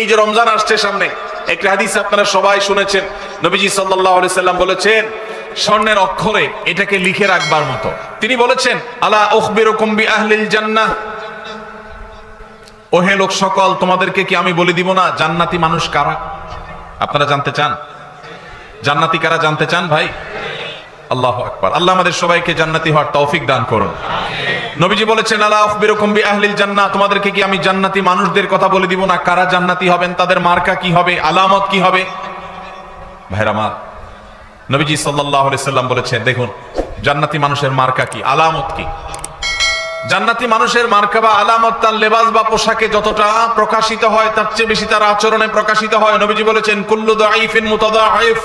এই যে রমজান আসছে সামনে, একটা হাদিস আপনারা সবাই শুনেছেন। নবীজি আলাইহি সাল্লাম বলেছেন, স্বর্ণের অক্ষরে এটাকে লিখে রাখবার মতো। তিনি বলেছেন, আলা উখবিরুকুম বি আহলিল জান্নাহ? ও হে লোক সকল, তোমাদেরকে কি আমি বলে দিব না, জান্নাতি মানুষ কারা? আপনারা জানতে চান? জান্নাতি কারা জানতে চান ভাই? আল্লাহ আকবার। আল্লাহ আমাদের সবাইকে জান্নাতি হওয়ার তৌফিক দান করুন। নবীজি বলেছেন, আলা আখবিরুকুম বি আহলিল জান্নাহ। তোমাদেরকে কি আমি জান্নাতি মানুষদের কথা বলে দিব না? কারা জান্নাতি হবেন? তাদের মার্কা কি হবে? আলামত কি হবে? ভাইরা আমার, নবীজি সাল্লাল্লাহু আলাইহি সাল্লাম বলেছেন, দেখুন, জান্নাতি মানুষের মার্কা কি? আলামত কি? জান্নাতি মানুষের মার্কা বা আলামত তার লেবাস বা পোশাকে যতটা প্রকাশিত হয়, তার চেয়ে বেশি তার আচরণে প্রকাশিত হয়। নবীজি বলেছেন, কুল্লু দাইফিন মুতাদাইফ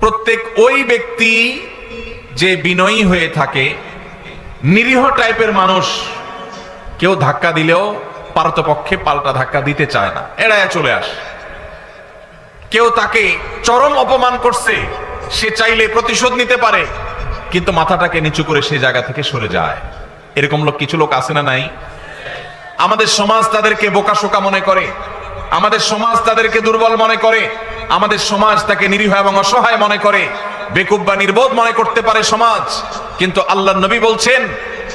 প্রত্যেক ওই ব্যক্তি যে বিনয়ী হয়ে থাকে, নিরীহ টাইপের মানুষ, কেউ ধাক্কা দিলেও পারতপক্ষে পাল্টা ধাক্কা দিতে চায় না। এড়ায় চলে আস। কেউ তাকে চরম অপমান করছে, সে চাইলে প্রতিশোধ নিতে পারে, কিন্তু মাথাটাকে নিচু করে সে জায়গা থেকে সরে যায়। এরকম লোক কিছু লোক আছে না নাই? আমাদের সমাজ তাদেরকে বোকাশোকা মনে করে, আমাদের সমাজ তাদেরকে দুর্বল মনে করে আমাদের সমাজ তাকে নিরীহ এবং অসহায় মনে করে। বেকুব বা নির্বোধ মনে করতে পারে সমাজ। কিন্তু আল্লাহ নবী বলছেন,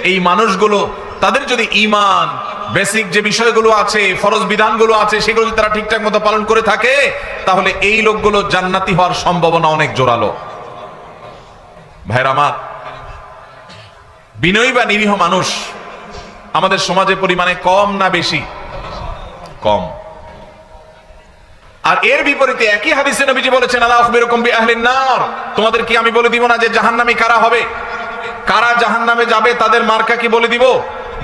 এই মানুষগুলো, তাদের যদি ইমান বেসিক যে বিষয়গুলো আছে, ফরজ বিধানগুলো আছে, সেগুলো যদি তারা ঠিকঠাক মতো পালন করে থাকে, তাহলে এই লোকগুলো জান্নাতি হওয়ার সম্ভাবনা অনেক জোরালো। ভাইরা আমার, বিনয়ী বা নিরীহ মানুষ আমাদের সমাজে পরিমাণে কম না বেশি? কম। আর এর বিপরীতে একই হাদিসে নবীজি বলেছেন, আল্লাহ আখবিরুকুম বিআহলিন নার। তোমাদের কি আমি বলে দিব না যে জাহান্নামী কারা হবে। কারা জাহান্নামে যাবে, তাদের মার্কা কি বলে দিব?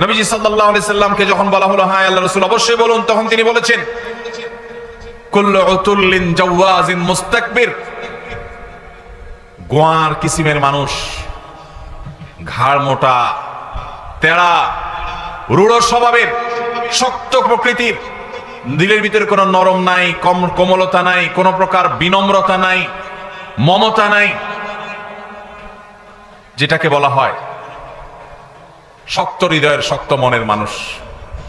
নবীজি সাল্লাল্লাহু আলাইহি সাল্লামকে যখন বলা হলো হ্যাঁ আল্লাহ রাসূল অবশ্যই বলুন, তখন তিনি বলেছেন, কুল্লু উতুল্লিন জাওয়াজিন মুস্তাকবির। গোয়ার কিসিমের মানুষ, ঘাড় মোটা, তেড়া, রূঢ় স্বভাবের, শক্ত প্রকৃতির দিলের ভিতরে কোনো নরম নাই, কম, কোমলতা নাই, কোনো প্রকার বিনম্রতা নাই, মমতা নাই, যেটাকে বলা হয় শক্ত হৃদয়ের শক্ত মনের মানুষ।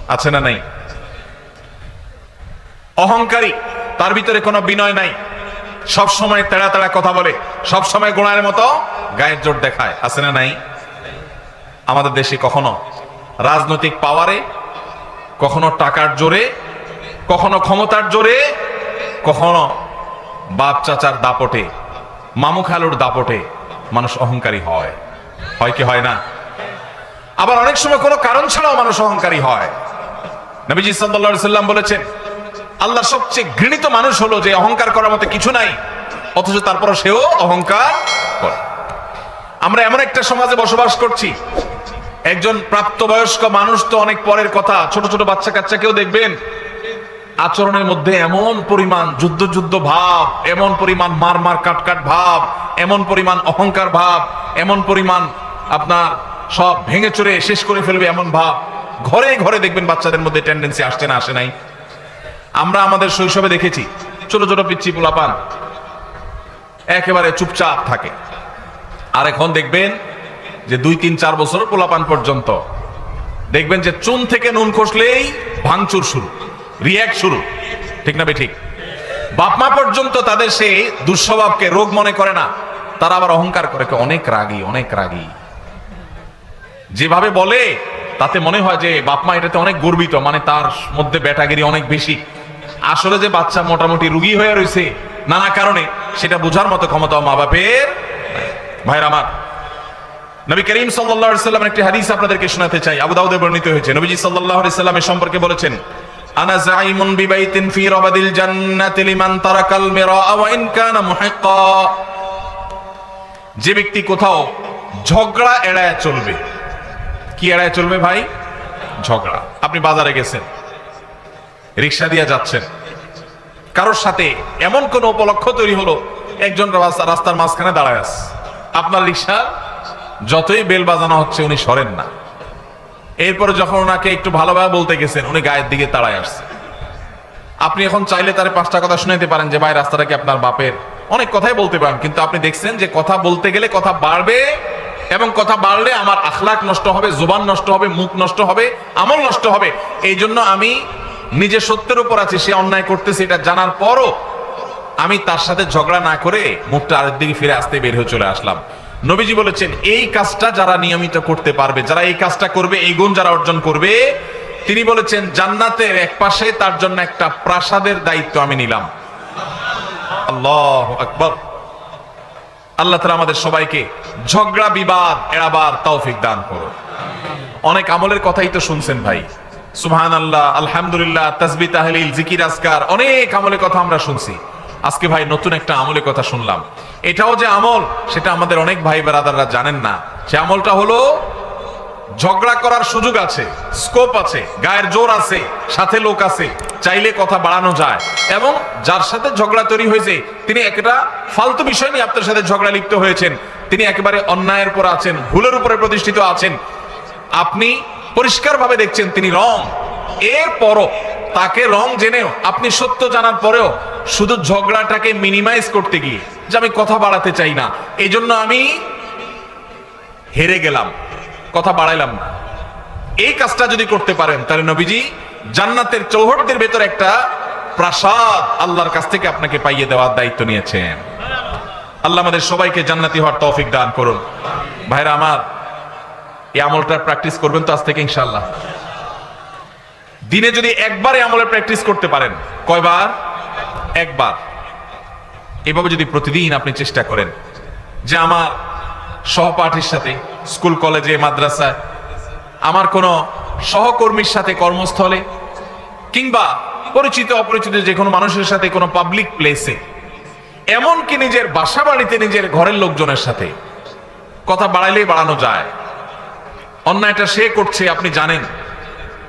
আছে না নাই? অহংকারী, তার ভিতরে কোনো বিনয় নাই। সব সময় তেড়া তেড়া কথা বলে, সব সময় গোড়ার মতো গায়ের জোর দেখায়। আছে না নাই? আমাদের দেশে কখনো রাজনৈতিক পাওয়ারে, কখনো টাকার জোরে কখনো ক্ষমতার জোরে, কখনো বাপ চাচার দাপটে, মামু খালুর দাপটে মানুষ অহংকারী হয়। হয় কি হয় না? আবার অনেক সময় কোনো কারণ ছাড়াও মানুষ অহংকারী হয়। নবীজি সাল্লাম বলেছেন, আল্লাহ সবচেয়ে ঘৃণিত মানুষ হলো যে অহংকার করার মতো কিছু নাই, অথচ তারপরও সেও অহংকার করে। আমরা এমন একটা সমাজে বসবাস করছি, একজন প্রাপ্তবয়স্ক মানুষ তো অনেক পরের কথা, ছোট ছোট বাচ্চা কাচ্চাকেও দেখবেন আচরণের মধ্যে এমন পরিমাণ যুদ্ধ যুদ্ধ ভাব, এমন পরিমাণ মার মার কাট কাট ভাব, এমন পরিমাণ অহংকার ভাব, এমন পরিমাণ আপনার সব ভেঙে চড়ে শেষ করে ফেলবে এমন ভাব। ঘরে ঘরে দেখবেন বাচ্চাদের মধ্যে টেন্ডেন্সি আসছে না, আসে নাই। আমরা আমাদের শৈশবে দেখেছি, ছোট ছোট পিচ্ছি পোলাপান একেবারে চুপচাপ থাকে। আর এখন দেখবেন যে দুই, তিন, চার বছর পোলাপান পর্যন্ত। দেখবেন যে চুন থেকে নুন খসলেই ভাঙচুর শুরু। রিয়াক্ট শুরু। ঠিক না ঠিক? বাপমা পর্যন্ত তাদের সেই দুঃস্বভাবকে রোগ মনে করে না। তারা আবার অহংকার করে অনেক রাগী অনেক রাগী। যেভাবে বলে, তাতে মনে হয় যে বাপমা এটাতে অনেক গর্বিত মানে তার মধ্যে ব্যাটাগিরি অনেক বেশি। আসলে যে বাচ্চা মোটামুটি রুগী হয়ে রয়েছে নানা কারণে সেটা বোঝার মতো ক্ষমতা মা বাপের। ভাইরা আমার, নবী করিম সাল্লাল্লাহু আলাইহি সাল্লামের একটি হাদিস আপনাদেরকে শোনাতে চাই। আবু দাউদে বর্ণিত হয়েছে। নবীজি আলাইহি সাল্লামের সম্পর্কে বলেছেন আনা জাইমুন বিবাইতিন ফি রাবাদিল জান্নাতি লিমান তারাকাল মিরা, ওয়া ইন যে ব্যক্তি কোথাও ঝগড়া এড়ায় চলবে, কি এড়ায় চলবে ভাই? ঝগড়া। আপনি বাজারে গেছেন, রিক্সা দিয়ে যাচ্ছেন, কারোর সাথে এমন কোন উপলক্ষ তৈরি হলো, একজন রাস্তা- রাস্তার মাঝখানে দাঁড়ায় আছে। আপনার রিক্সা যতই বেল বাজানো হচ্ছে উনি সরেন না। এরপরে যখন ওনাকে একটু ভালোভাবে বলতে গেছেন, উনি গায়ের দিকে তাড়ায় আসছে। আপনি এখন চাইলে তার পাঁচটা কথা শুনাইতে পারেন যে, ভাই, রাস্তাটা কি আপনার বাপের? অনেক কথাই বলতে পারেন, কিন্তু আপনি দেখছেন যে কথা বলতে গেলে কথা বাড়বে এবং কথা বাড়লে আমার আখলাক নষ্ট হবে, জোবান নষ্ট হবে, মুখ নষ্ট হবে, আমল নষ্ট হবে। এই জন্য আমি নিজে সত্যের উপর আছে, সে অন্যায় করতেছে, এটা জানার পরও আমি তার সাথে ঝগড়া না করে মুখটা আরেক দিকে ফিরে আসতে বের হয়ে চলে আসলাম। নবীজি বলেছেন, এই কাজটা যারা নিয়মিত করতে পারবে, যারা এই কাজটা করবে, এই গুণ যারা অর্জন করবে, তিনি বলেছেন, জান্নাতের এক পাশে তার জন্য একটা প্রাসাদের দায়িত্ব আমি নিলাম। আল্লাহ আকবর। আল্লাহ তালা আমাদের সবাইকে ঝগড়া, বিবাদ, এড়াবার তৌফিক দান করুন। অনেক আমলের কথাই তো শুনছেন ভাই। সুবহান আল্লাহ আলহামদুলিল্লাহ তাসবি তাহলিল, জিকির আসকার অনেক আমলের কথা আমরা শুনছি। আজকে ভাই নতুন একটা আমলের কথা শুনলাম। এটাও যে আমল, সেটা আমাদের অনেক ভাই বেরাদাররা জানেন না। সে আমলটা হলো, ঝগড়া করার সুযোগ আছে স্কোপ আছে, গায়ের জোর আছে, সাথে লোক আছে, চাইলে কথা বাড়ানো যায়। এবং যার সাথে ঝগড়া তৈরি হয়েছে, তিনি একটা ফালতু বিষয় নিয়ে আপনার সাথে ঝগড়া লিপ্ত হয়েছেন। তিনি একেবারে অন্যায়ের উপর আছেন, ভুলের উপরে প্রতিষ্ঠিত আছেন। আপনি পরিষ্কারভাবে দেখছেন তিনি রং। এরপরও তাকে রং জেনেও, আপনি সত্য জানার পরেও শুধু ঝগড়াটাকে মিনিমাইজ করতে গিয়ে যে আমি কথা বাড়াতে চাই না এই জন্য আমি হেরে গেলাম, কথা বাড়াইলাম। না এই কাজটা যদি করতে পারেন, তাহলে নবীজি জান্নাতের চৌহটদের ভেতর একটা প্রাসাদ আল্লাহর কাছ থেকে আপনাকে পাইয়ে দেওয়ার দায়িত্ব নিয়েছেন। আল্লাহ আমাদের সবাইকে জান্নাতি হওয়ার তৌফিক দান করুন। ভাইরা আমার, এই আমলটা প্র্যাকটিস করবেন তো আজ থেকে ইনশাল্লাহ দিনে যদি একবার আমলের প্র্যাকটিস করতে পারেন, কয়বার? একবার। এভাবে যদি প্রতিদিন আপনি চেষ্টা করেন, যে আমার সহপাঠীর সাথে, স্কুল, কলেজে, মাদ্রাসায়, আমার কোনো সহকর্মীর সাথে কর্মস্থলে, কিংবা পরিচিত, অপরিচিত যে কোনো মানুষের সাথে, কোনো পাবলিক প্লেসে এমনকি নিজের বাসা বাড়িতে নিজের ঘরের লোকজনের সাথে, কথা বাড়াইলেই বাড়ানো যায়। অন্যায়টা সে করছে, আপনি জানেন।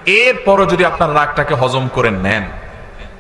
এরপরও যদি আপনার রাগটাকে হজম করে নেন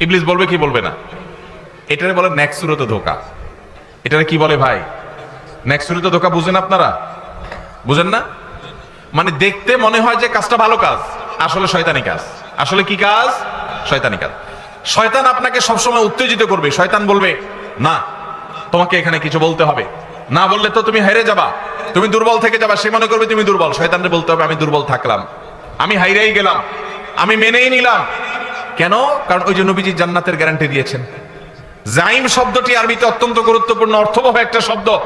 ইবলিস বলবে, কি বলবে না? এটারে বলে নেক্সুরত ধোকা। এটারে কি বলে ভাই? নেক্সুরত ধোকা বুঝেন আপনারা? বুঝেন না? মানে দেখতে মনে হয় যে কাজটা ভালো কাজ, আসলে শয়তানি কাজ। আসলে কি কাজ? শয়তানি কাজ। শয়তান আপনাকে সবসময় উত্তেজিত করবে। শয়তান বলবে, না, তোমাকে এখানে কিছু বলতে হবে। না বললে তো তুমি হেরে যাবা। তুমি দুর্বল থেকে যাবা, সে মনে করবে তুমি দুর্বল। শয়তানরে বলতে হবে, আমি দুর্বল থাকলাম। আমি হাইরেই গেলাম। আমি মেনেই নিলাম। কেন? কারণ ওই যে নবীজি জান্নাতের গ্যারান্টি দিয়েছেন। জাইম শব্দটি আরবিতে অত্যন্ত গুরুত্বপূর্ণ, অর্থবহ একটা শব্দ।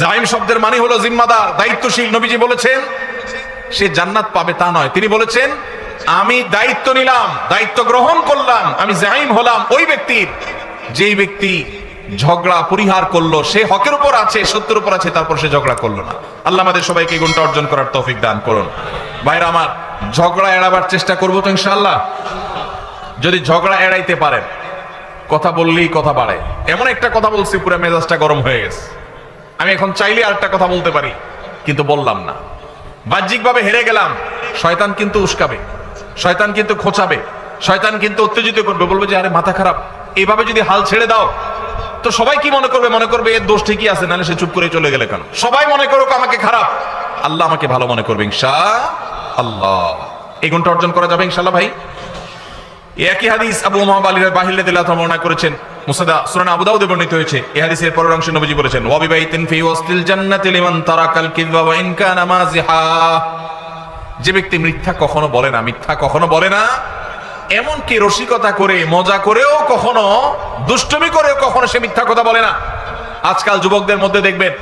জাইম শব্দের মানে হলো জিম্মাদার, দায়িত্বশীল। নবীজি বলেছেন, সে জান্নাত পাবে তা নয়। তিনি বলেছেন, আমি দায়িত্ব নিলাম, দায়িত্ব গ্রহণ করলাম, আমি জাইম হলাম ওই ব্যক্তির যেই ব্যক্তি ঝগড়া, পরিহার করল, সে হকের উপর আছে, সত্যের উপর আছে, তারপর সে ঝগড়া করল না। আল্লাহ আমাদের সবাইকে গুণটা অর্জন করার তৌফিক দান করুন। ভাইরা আমার, ঝগড়া এড়াবার চেষ্টা করব তো ইনশাআল্লাহ? যদি ঝগড়া এড়াইতে পারেন, কথা বললেই কথা বাড়ে। এমন একটা কথা বলছি, পুরো মেজাজটা গরম হয়ে গেছে। আমি এখন চাইলে আরেকটা কথা বলতে পারি, কিন্তু বললাম না। বাহ্যিকভাবে হেরে গেলাম, শয়তান কিন্তু উস্কাবে, শয়তান কিন্তু খোঁচাবে, শয়তান কিন্তু উত্তেজিত করবে, বলবে যে, আরে, মাথা খারাপ। এইভাবে যদি হাল ছেড়ে দাও, তো সবাই কি মনে করবে? মনে করবে এর দোষ ঠিকই আছে, নাহলে সে চুপ করে চলে গেলে কেন? সবাই মনে করুক, আমাকে খারাপ। আল্লাহ আমাকে ভালো মনে করবে, ইনশা আল্লাহ। এই গুণটা অর্জন করা যাবে ইনশাল্লাহ ভাই? একই হাদিস আবু মোহাম্মদ আলী বাহিল্লা দিল্লাহ বর্ণনা করেছেন। মুসাদা সুরান আবু দাউদে বর্ণিত হয়েছে। এই হাদিসের পরের অংশে নবীজি বলেছেন ওয়াবিবাইতিন ফি ওয়াসতিল জান্নাতি লিমান তারাকাল কিযবা ওয়া ইন কানা মাযিহা। যে ব্যক্তি মিথ্যা কখনো বলে না, মিথ্যা কখনো বলে না, এমনকি রসিকতা করে, মজা করেও কখনো, দুষ্টমি করেও কখনো সে মিথ্যা কথা বলে না। আজকাল যুবকদের মধ্যে দেখবেন,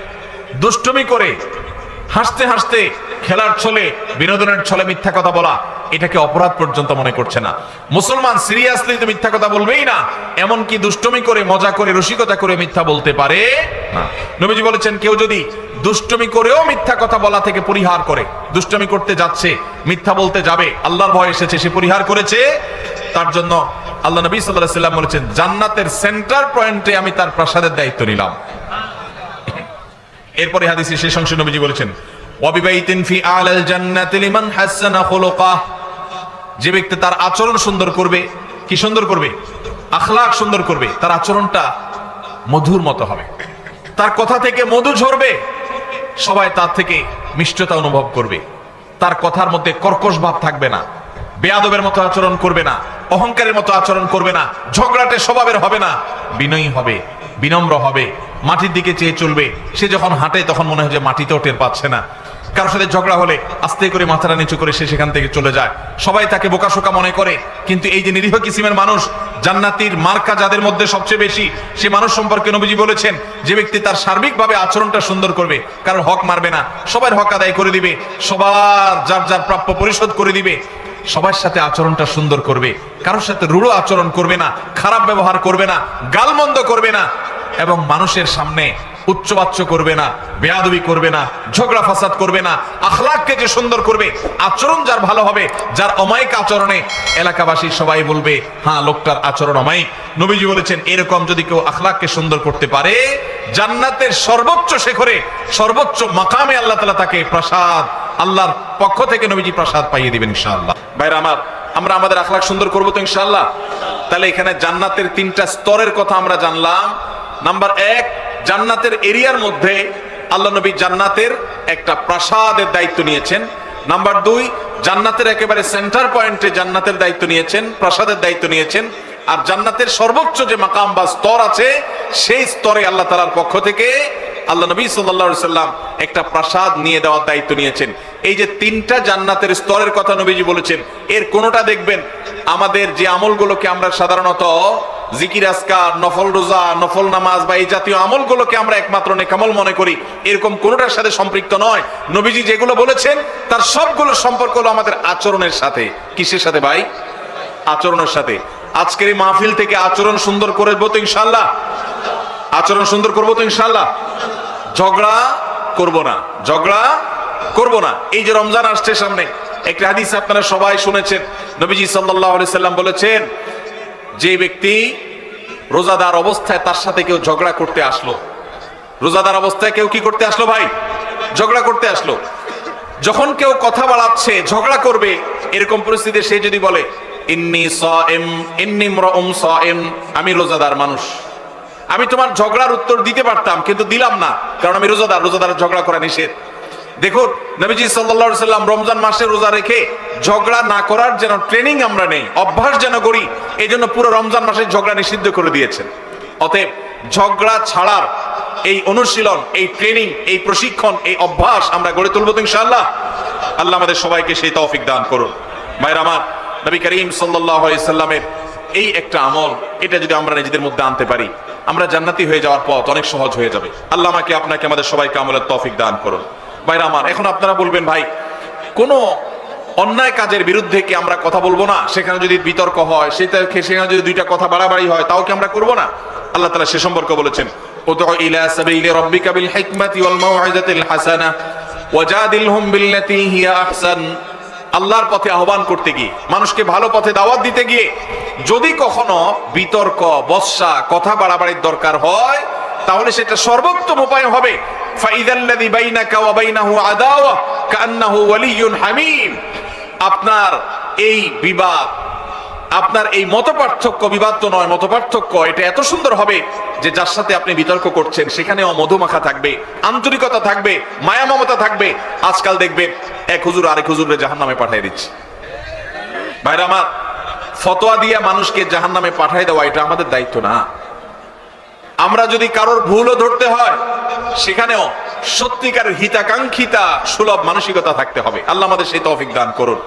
দুষ্টমি করে, হাসতে হাসতে খেলার ছলে, বিনোদনের ছলে মিথ্যা কথা বলা, এটাকে অপরাধ পর্যন্ত মনে করছে না। মুসলমান সিরিয়াসলি তো মিথ্যা কথা বলবেই না। এমনকি দুষ্টমি করে, মজা করে, রসিকতা করে মিথ্যা বলতে পারে না। নবীজি বলেছেন, কেউ যদি দুষ্টমি করেও মিথ্যা কথা বলা থেকে পরিহার করে, দুষ্টমি করতে যাচ্ছে, মিথ্যা বলতে যাবে, আল্লাহর ভয় এসেছে, সে পরিহার করেছে, তার জন্য আল্লাহ নবী সাল্লাহ সাল্লাম বলেছেন, জান্নাতের সেন্টার পয়েন্টে আমি তার প্রাসাদের দায়িত্ব নিলাম। এরপরে হাদিসে শেষ অংশে নবীজি বলেছেন ওয়াবিবাইতিন ফি আলাল জান্নাতি লিমান হাসানা যে ব্যক্তি তার আচরণ সুন্দর করবে, কি সুন্দর করবে? আখলাক সুন্দর করবে, তার আচরণটা মধুর মতো হবে। তার কথা থেকে মধু ঝরবে, সবাই তার থেকে মিষ্টতা অনুভব করবে। তার কথার মধ্যে কর্কশ ভাব থাকবে না, বেয়াদবের মতো আচরণ করবে না, অহংকারের মতো আচরণ করবে না, ঝগড়াটে স্বভাবের হবে না, বিনয়ী হবে, বিনম্র হবে, মাটির দিকে চেয়ে চলবে। সে যখন হাঁটে, তখন মনে হয় যে মাটিতেও টের পাচ্ছে না। কারোর সাথে ঝগড়া হলে আস্তে করে মাথাটা নিচু করে সে সেখান থেকে চলে যায়। সবাই তাকে বোকাশোকা মনে করে, কিন্তু এই যে নিরীহ কিসিমের মানুষ, জান্নাতির মার্কা যাদের মধ্যে সবচেয়ে বেশি, সে মানুষ সম্পর্কে নবীজি বলেছেন, যে ব্যক্তি তার সার্বিকভাবে আচরণটা সুন্দর করবে, কারোর হক মারবে না, সবার হক আদায় করে দিবে, সবার যার যার প্রাপ্য পরিশোধ করে দিবে, সবার সাথে আচরণটা সুন্দর করবে, কারোর সাথে রূঢ় আচরণ করবে না, খারাপ ব্যবহার করবে না, গালমন্দ করবে না, এবং মানুষের সামনে উচ্চবাচ্য করবে না, বেয়াদবি করবে না, ঝগড়া ফাসাদ করবে না, আখলাককে যে সুন্দর করবে, আচরণ যার ভালো হবে, যার অমায়িক আচরণে এলাকাবাসী সবাই বলবে হ্যাঁ লোকটার আচরণ অমায়িক। নবীজি বলেছেন, এরকম যদি কেউ আখলাককে সুন্দর করতে পারে, জান্নাতের সর্বোচ্চ শেখরে, সর্বোচ্চ মাকামে আল্লাহ তালা তাকে প্রসাদ, আল্লাহর পক্ষ থেকে নবীজি প্রসাদ পাইয়ে দিবেন ইনশাআল্লাহ। ভাইরা আমার, আমরা আমাদের আখলাক সুন্দর করব তো ইনশাআল্লাহ? তাহলে এখানে জান্নাতের তিনটা স্তরের কথা আমরা জানলাম। নাম্বার এক জান্নাতের এরিয়ার মধ্যে আল্লাহ নবী জান্নাতের একটা প্রাসাদের দায়িত্ব নিয়েছেন। নাম্বার দুই, জান্নাতের একেবারে সেন্টার পয়েন্টে জান্নাতের দায়িত্ব নিয়েছেন, প্রাসাদের দায়িত্ব নিয়েছেন। আর জান্নাতের সর্বোচ্চ যে মাকাম বা স্তর আছে, সেই স্তরে আল্লাহ তালার পক্ষ থেকে আল্লাহ নবী সাল্লাল্লাহু সাল্লাম একটা প্রাসাদ নিয়ে দেওয়ার দায়িত্ব নিয়েছেন। এই যে তিনটা জান্নাতের স্তরের কথা নবীজি বলেছেন, এর কোনোটা দেখবেন? আমাদের যে আমলগুলোকে আমরা সাধারণত জিকির আসকার নফল রোজা, নফল নামাজ বা এই জাতীয় আমলগুলোকে আমরা একমাত্র নেকামল মনে করি। এরকম কোনোটার সাথে সম্পৃক্ত নয়। নবীজি যেগুলো বলেছেন, তার সবগুলো সম্পর্ক হলো আমাদের আচরণের সাথে। কিসের সাথে ভাই? আচরণের সাথে। আজকের এই মাহফিল থেকে আচরণ সুন্দর করে তো ইনশাল্লাহ আচরণ সুন্দর করব তো ইনশাল্লাহ ঝগড়া করব না। ঝগড়া করব না। এই যে রমজান আসছে সামনে, একটা হাদিস আপনারা সবাই শুনেছেন। নবীজি আলাইহি সাল্লাম বলেছেন যে ব্যক্তি রোজাদার অবস্থায় তার সাথে কেউ ঝগড়া করতে আসলো, রোজাদার অবস্থায় কেউ কি করতে আসলো ভাই? ঝগড়া করতে আসলো। যখন কেউ কথা বাড়াচ্ছে ঝগড়া করবে, এরকম পরিস্থিতি সে যদি বলে, ইন্নি সাইম, ইন্নি আমি রোজাদার মানুষ। আমি তোমার ঝগড়ার উত্তর দিতে পারতাম, কিন্তু দিলাম না, কারণ আমি রোজাদার রোজাদার ঝগড়া করা নিষেধ। দেখুন, নবীজি সাল্লাল্লাহু সাল্লাম রমজান মাসে রোজা রেখে ঝগড়া না করার যেন ট্রেনিং আমরা নেই, অভ্যাস যেন করি এই জন্য পুরো রমজান মাসে ঝগড়া নিষিদ্ধ করে দিয়েছেন। অতএব ঝগড়া ছাড়ার এই অনুশীলন, এই ট্রেনিং এই প্রশিক্ষণ, এই অভ্যাস আমরা গড়ে তুলবো ইনশাআল্লাহ। আল্লাহ আমাদের সবাইকে সেই তৌফিক দান করুন। মায়ের আমার, নবী করিম সাল্লামের এই একটা আমল, এটা যদি আমরা নিজেদের মধ্যে আনতে পারি, আমরা জান্নাতি হয়ে যাওয়ার পথ অনেক সহজ হয়ে যাবে। আল্লাহ আমাকে, আপনাকে আমাদের সবাইকে আমলের তৌফিক দান করুন। ভাইরা আমার, এখন আপনারা বলবেন, ভাই, কোনো অন্যায় কাজের বিরুদ্ধে কি আমরা কথা বলব না? সেখানে যদি বিতর্ক হয়, সেটা সেখানে যদি দুইটা কথা বাড়াবাড়ি হয়, তাও কি আমরা করব না? আল্লাহ তালা সে সম্পর্কে বলেছেন সাবিলি রাব্বিকা বিল হিকমাতি ওয়াল মাউইজাতিল হাসানা ওয়াজাদিলহুম বিল্লাতী হিয়া আহসান। আল্লাহর পথে আহ্বান করতে গিয়ে, মানুষকে ভালো পথে দাওয়াত দিতে গিয়ে, যদি কখনো বিতর্ক, বর্ষা, কথা বাড়াবাড়ির দরকার হয়, তাহলে সেটা সর্বোত্তম উপায় হবে। আপনার এই বিবাদ, আপনার এই মত পার্থক্য বিবাদ তো নয় মত পার্থক্য এটা এত সুন্দর হবে যে যার সাথে আপনি বিতর্ক করছেন, সেখানেও মধুমাখা থাকবে, আন্তরিকতা থাকবে, মায়া মমতা থাকবে। আজকাল দেখবে এক হুজুর আরেক হুজুরে জাহান নামে পাঠিয়ে দিচ্ছে। ভাইরা আমার, ফতোয়া দিয়ে মানুষকে জাহান নামে পাঠিয়ে দেওয়া, এটা আমাদের দায়িত্ব না। আমরা যদি কারোর ভুলও ধরতে হয় সেখানেও সত্যিকার হিতাকাঙ্ক্ষিতা সুলভ মানসিকতা থাকতে হবে। আল্লাহ আমাদের সেই তৌফিক দান করুন।